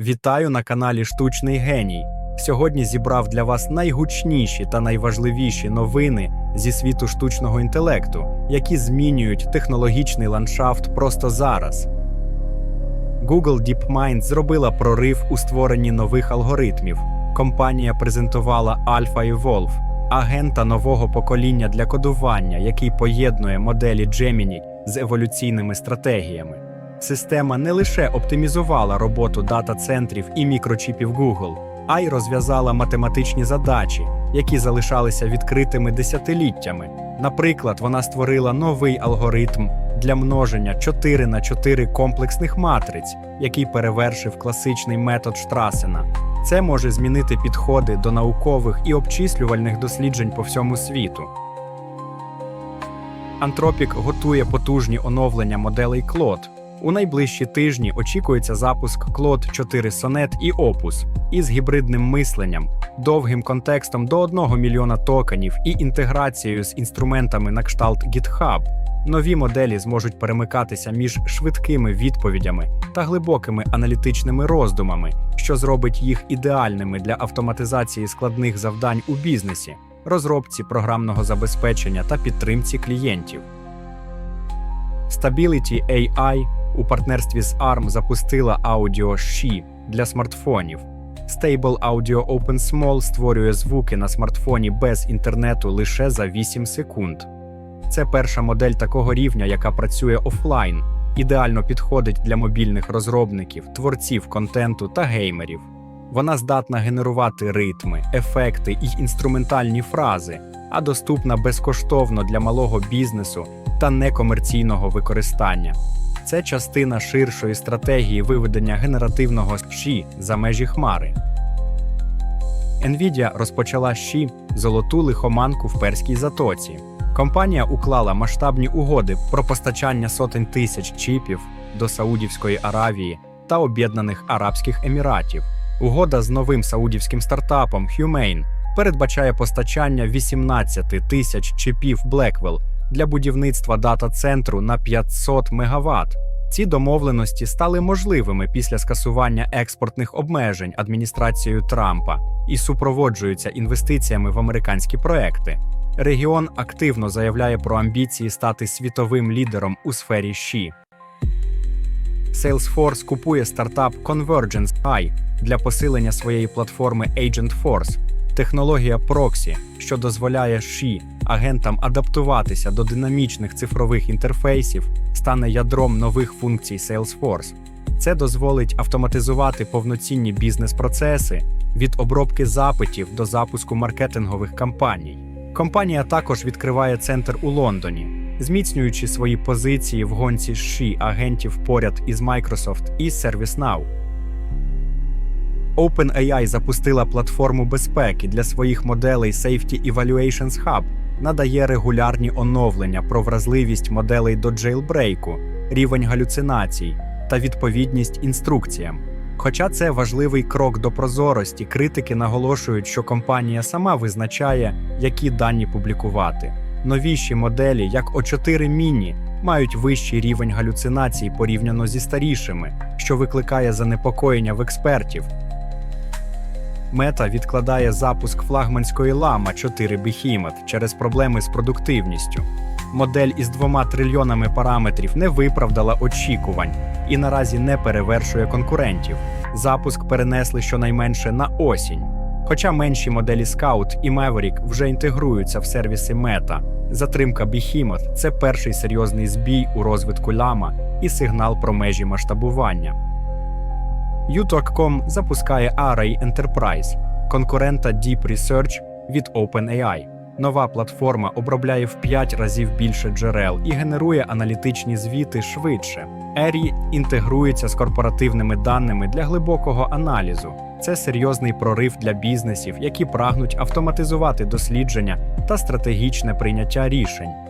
Вітаю на каналі Штучний Геній. Сьогодні зібрав для вас найгучніші та найважливіші новини зі світу штучного інтелекту, які змінюють технологічний ландшафт просто зараз. Google DeepMind зробила прорив у створенні нових алгоритмів. Компанія презентувала Alpha Evolve, агента нового покоління для кодування, який поєднує моделі Gemini з еволюційними стратегіями. Система не лише оптимізувала роботу дата-центрів і мікрочіпів Google, а й розв'язала математичні задачі, які залишалися відкритими десятиліттями. Наприклад, вона створила новий алгоритм для множення 4 на 4 комплексних матриць, який перевершив класичний метод Штрасена. Це може змінити підходи до наукових і обчислювальних досліджень по всьому світу. Anthropic готує потужні оновлення моделей Claude. У найближчі тижні очікується запуск Claude 4 Sonnet і Opus із гібридним мисленням, довгим контекстом до 1 мільйона токенів і інтеграцією з інструментами на кшталт GitHub. Нові моделі зможуть перемикатися між швидкими відповідями та глибокими аналітичними роздумами, що зробить їх ідеальними для автоматизації складних завдань у бізнесі, розробці програмного забезпечення та підтримці клієнтів. Stability AI у партнерстві з ARM запустила аудіо She для смартфонів. Stable Audio OpenSmall створює звуки на смартфоні без інтернету лише за 8 секунд. Це перша модель такого рівня, яка працює офлайн, ідеально підходить для мобільних розробників, творців контенту та геймерів. Вона здатна генерувати ритми, ефекти і інструментальні фрази, а доступна безкоштовно для малого бізнесу та некомерційного використання. Це частина ширшої стратегії виведення генеративного щі за межі хмари. Nvidia розпочала щі золоту лихоманку в перській затоці. Компанія уклала масштабні угоди про постачання сотень тисяч чіпів до Саудівської Аравії та Об'єднаних Арабських Еміратів. Угода з новим саудівським стартапом Humane передбачає постачання 18 тисяч чіпів Blackwell для будівництва дата-центру на 500 МВт. Ці домовленості стали можливими після скасування експортних обмежень адміністрацією Трампа і супроводжуються інвестиціями в американські проекти. Регіон активно заявляє про амбіції стати світовим лідером у сфері ЩІ. Salesforce купує стартап Convergence AI для посилення своєї платформи Agentforce, технологія Proxy, що дозволяє ШІ агентам адаптуватися до динамічних цифрових інтерфейсів, стане ядром нових функцій Salesforce. Це дозволить автоматизувати повноцінні бізнес-процеси від обробки запитів до запуску маркетингових кампаній. Компанія також відкриває центр у Лондоні, зміцнюючи свої позиції в гонці ШІ агентів поряд із Microsoft і ServiceNow. OpenAI запустила платформу безпеки для своїх моделей Safety Evaluations Hub, надає регулярні оновлення про вразливість моделей до джейлбрейку, рівень галюцинацій та відповідність інструкціям. Хоча це важливий крок до прозорості, критики наголошують, що компанія сама визначає, які дані публікувати. Новіші моделі, як O4 Mini, мають вищий рівень галюцинацій порівняно зі старішими, що викликає занепокоєння в експертів. Мета відкладає запуск флагманської лама 4 Behemoth через проблеми з продуктивністю. Модель із двома трильйонами параметрів не виправдала очікувань і наразі не перевершує конкурентів. Запуск перенесли щонайменше на осінь. Хоча менші моделі Scout і Maverick вже інтегруються в сервіси Meta, затримка Behemoth – це перший серйозний збій у розвитку лама і сигнал про межі масштабування. UTOC.com запускає Array Enterprise, конкурента Deep Research від OpenAI. Нова платформа обробляє в 5 разів більше джерел і генерує аналітичні звіти швидше. Ері інтегрується з корпоративними даними для глибокого аналізу. Це серйозний прорив для бізнесів, які прагнуть автоматизувати дослідження та стратегічне прийняття рішень.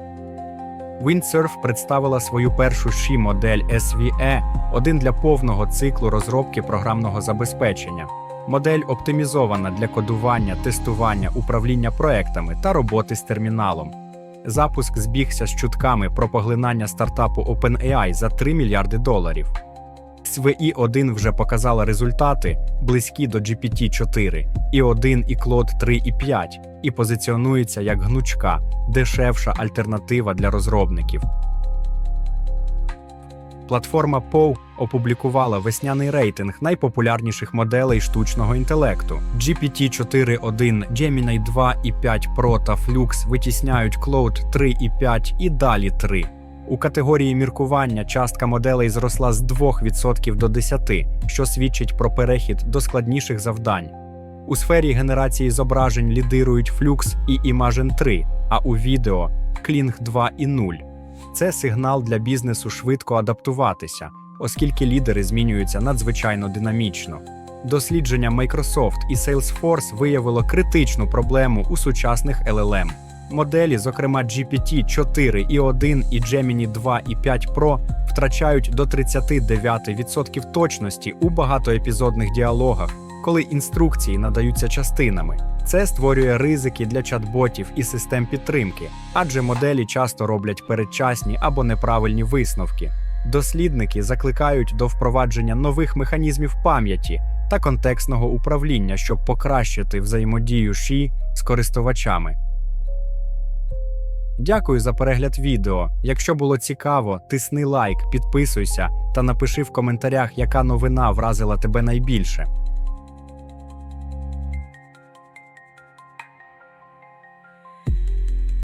Windsurf представила свою першу ші модель SVE, один для повного циклу розробки програмного забезпечення. Модель оптимізована для кодування, тестування, управління проектами та роботи з терміналом. Запуск збігся з чутками про поглинання стартапу OpenAI за 3 мільярди доларів. SVI 1 вже показала результати, близькі до GPT-4, і 1 і Claude 3 і 5, і позиціонується як гнучка, дешевша альтернатива для розробників. Платформа POW опублікувала весняний рейтинг найпопулярніших моделей штучного інтелекту. GPT-4.1, Gemini 2 і 5 Pro та Flux витісняють Claude 3 і 5 і далі 3. У категорії міркування частка моделей зросла з 2% до 10%, що свідчить про перехід до складніших завдань. У сфері генерації зображень лідирують Flux і Imagen 3, а у відео Kling 2 і 0. Це сигнал для бізнесу швидко адаптуватися, оскільки лідери змінюються надзвичайно динамічно. Дослідження Microsoft і Salesforce виявило критичну проблему у сучасних LLM. Моделі, зокрема GPT-4 і 1 і Gemini 2 і 5 Pro, втрачають до 39% точності у багатоепізодних діалогах, коли інструкції надаються частинами. Це створює ризики для чат-ботів і систем підтримки, адже моделі часто роблять передчасні або неправильні висновки. Дослідники закликають до впровадження нових механізмів пам'яті та контекстного управління, щоб покращити взаємодію ШІ з користувачами. Дякую за перегляд відео. Якщо було цікаво, тисни лайк, підписуйся та напиши в коментарях, яка новина вразила тебе найбільше.